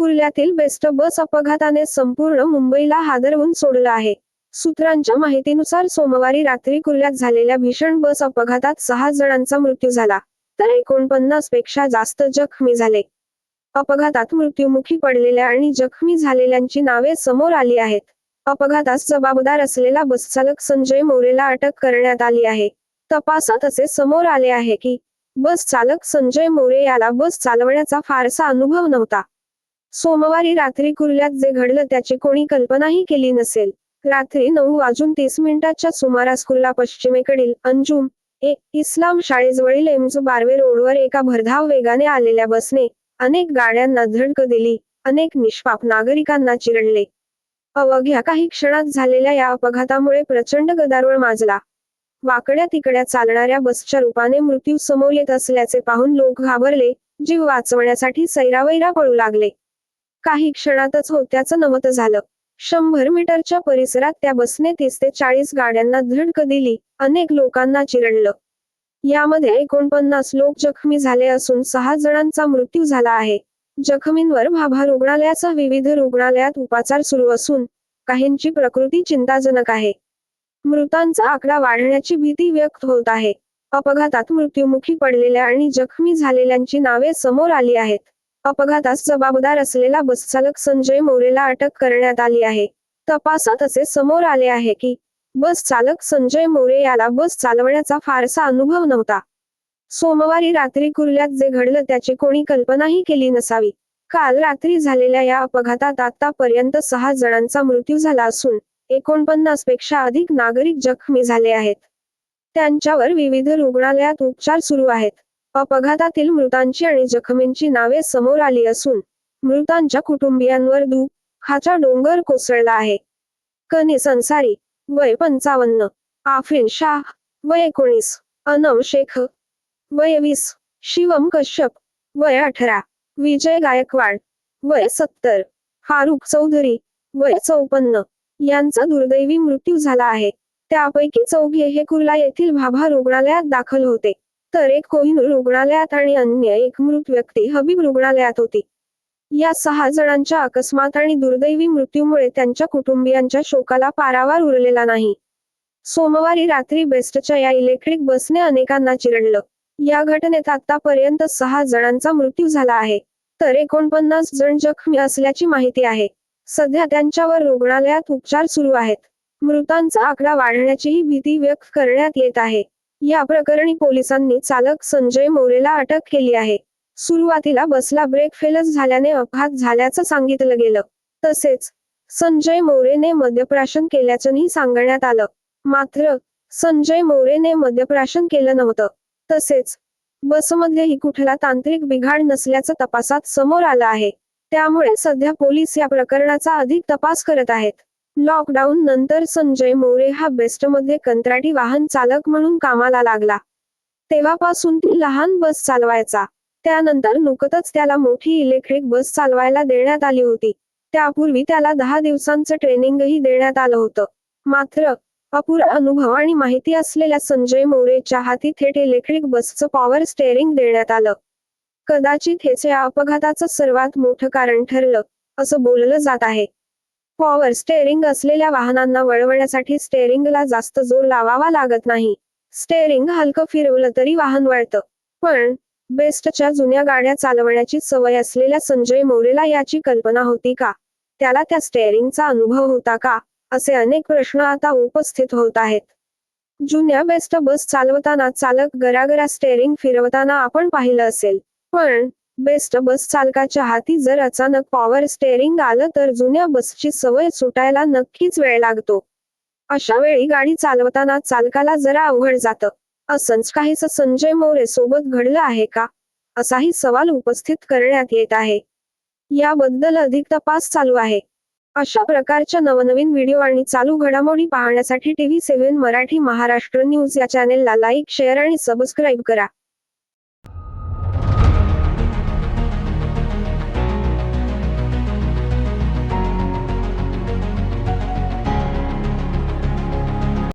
कुर्ल्यातील best बस अपघाताने संपूर्ण मुंबईला हादरवून सोडलं आहे. सूत्रांच्या माहितीनुसार सोमवारी रात्री कुर्ल्यात झालेल्या भीषण बस अपघातात सहा जणांचा मृत्यू झाला तर एकोणपन्नासपेक्षा जास्त जखमी झाले. अपघातात मृत्युमुखी पडलेल्या आणि जखमी झालेल्यांची नावे समोर आली आहेत. अपघातास जबाबदार असलेला बसचालक संजय मोरेला अटक करण्यात आली आहे. तपासात असे समोर आले आहे की बस चालक संजय मोरे याला बस चालवण्याचा फारसा अनुभव नव्हता. सोमवारी रात्री कुर्ल्यात जे घडलं त्याची कोणी कल्पनाही केली नसेल. रात्री नऊ वाजून तीस मिनिटाच्या सुमारास कुर्ला पश्चिमेकडील अंजुम ए इस्लाम शाळेजवळील एम्स बार्वे रोडवर एका भरधाव वेगाने आलेल्या बसने अनेक गाड्यांना धडक दिली अनेक निष्पाप नागरिकांना चिरडले. अवघ्या काही क्षणात झालेल्या या अपघातामुळे प्रचंड गदारोळ माजला. वाकड्या तिकड्या चालणाऱ्या बसच्या रूपाने मृत्यू समोर येत असल्याचे पाहून लोक घाबरले जीव वाचवण्यासाठी सैरावैरा पळू लागले. काही क्षणातच होत्याचं नवत झालं. शंभर मीटरच्या परिसरात त्या बसने तीस ते चाळीस गाड्यांना धडक दिली अनेक लोकांना चिरडलं. यामध्ये एकोणपन्नास लोक जखमी झाले असून सहा जणांचा मृत्यू झाला आहे. जखमींवर भाभा रुग्णालयासह विविध रुग्णालयात उपचार सुरू असून काहींची प्रकृती चिंताजनक आहे. मृतांचा आकडा वाढण्याची भीती व्यक्त होत आहे. अपघातात मृत्युमुखी पडलेल्या आणि जखमी झालेल्यांची नावे समोर आली आहेत. अपघातास जबाबदार असलेला बसचालक संजय मोरेला अटक करण्यात आली आहे. तपासात असे समोर आले आहे की बस चालक संजय मोरे याला बस चालवण्याचा फारसा अनुभव नव्हता. सोमवारी रात्री कुर्ल्यात जे घडलं त्याची कोणी कल्पनाही केली नसावी. काल रात्री झालेल्या या अपघातात आतापर्यंत सहा जणांचा मृत्यू झाला असून एकोणपन्नासपेक्षा अधिक नागरिक जखमी झाले आहेत. त्यांच्यावर विविध रुग्णालयात उपचार सुरू आहेत. अपघातातील मृतांची आणि जखमींची नावे समोर आली असून मृतांच्या कुटुंबियांवर दुःखाचा डोंगर कोसळला आहे. कनी संसारी वय पंचावन्न आफिन शाह वय एकोणीस अनम शेख वय वीस शिवम कश्यप वय अठरा विजय गायकवाड वय सत्तर फारुख चौधरी वय चौपन्न यांचा दुर्दैवी मृत्यू झाला आहे. त्यापैकी चौघे हे कुर्ला येथील भाभा रुग्णालयात दाखल होते. तर एक कोहिनूर रुग्णालयात आणि अन्य एक मृत व्यक्ती हबीब रुग्णालयात होती. या सहा जणांच्या अकस्मात आणि दुर्दैवी मृत्यूमुळे त्यांच्या कुटुंबियांच्या शोकाला पारावार उरलेला नाही. सोमवारी रात्री बेस्टच्या या इलेक्ट्रिक बसने अनेकांना चिरडलं. या घटनेत आतापर्यंत सहा जणांचा मृत्यू झाला आहे. तर एकोणपन्नास जण जखमी असल्याची माहिती आहे. सध्या त्यांच्यावर रुग्णालयात उपचार सुरू आहेत. मृतांचा आकडा वाढण्याचीही भीती व्यक्त करण्यात येत आहे. या प्रकरणी पोलिसांनी चालक संजय मोरेला अटक केली आहे. सुरुवातीला बसला ब्रेक फेलच झाल्याने अपघात झाल्याचं सांगितलं गेलं. तसेच संजय मोरेने मद्यप्राशन केल्याचंही सांगण्यात आलं. मात्र संजय मोरेने मद्यप्राशन केलं नव्हतं. तसेच बसमध्येही कुठला तांत्रिक बिघाड नसल्याचं तपासात समोर आलं आहे. त्यामुळे सध्या पोलीस या प्रकरणाचा अधिक तपास करत आहेत. लॉकडाऊन नंतर संजय मोरे हा बेस्टमध्ये कंत्राटी वाहन चालक म्हणून कामाला लागला. तेव्हापासून ती लहान बस चालवायचा. त्यानंतर नुकतच त्याला मोठी इलेक्ट्रिक बस चालवायला देण्यात आली होती. त्यापूर्वी त्याला दहा दिवसांचं ट्रेनिंगही देण्यात आलं होतं. मात्र अपुर अनुभव आणि माहिती असलेल्या संजय मोरेच्या हाती थेट इलेक्ट्रिक बसचं पॉवर स्टेअरिंग देण्यात आलं. कदाचित हेच या अपघाताचं सर्वात मोठं कारण ठरलं असं बोललं जात आहे. पॉवर स्टेअरिंग असलेल्या वाहनांना वळवण्यासाठी स्टेअरिंगला जास्त जोर लावावा लागत नाही. स्टेअरिंग हलकं फिरवलं तरी वाहन वळतं. पण बेस्टच्या जुन्या गाड्या चालवण्याची सवय असलेल्या संजय मोरेला याची कल्पना होती का? त्याला त्या स्टेअरिंगचा अनुभव होता का? असे अनेक प्रश्न आता उपस्थित होत आहेत. जुन्या बेस्ट बस चालवताना चालक गरागरा स्टेअरिंग फिरवताना आपण पाहिलं असेल. पण बेस्ट बस चालकाच्या हाती जर अचानक पॉवर स्टेअरिंग आलं तर जुन्या बसची सवय सुटायला नक्कीच वेळ लागतो. अशा वेळी गाडी चालवताना चालकाला जरा अवघड जातं. असंच काहीच संजय मोरे सोबत घडलं आहे का? असाही सवाल उपस्थित करण्यात येत आहे. याबद्दल अधिक तपास चालू आहे. अशा प्रकारच्या नवनवीन व्हिडिओ आणि चालू घडामोडी पाहण्यासाठी TV seven Marathi Maharashtra news या चॅनेलला लाईक शेअर आणि सबस्क्राईब करा.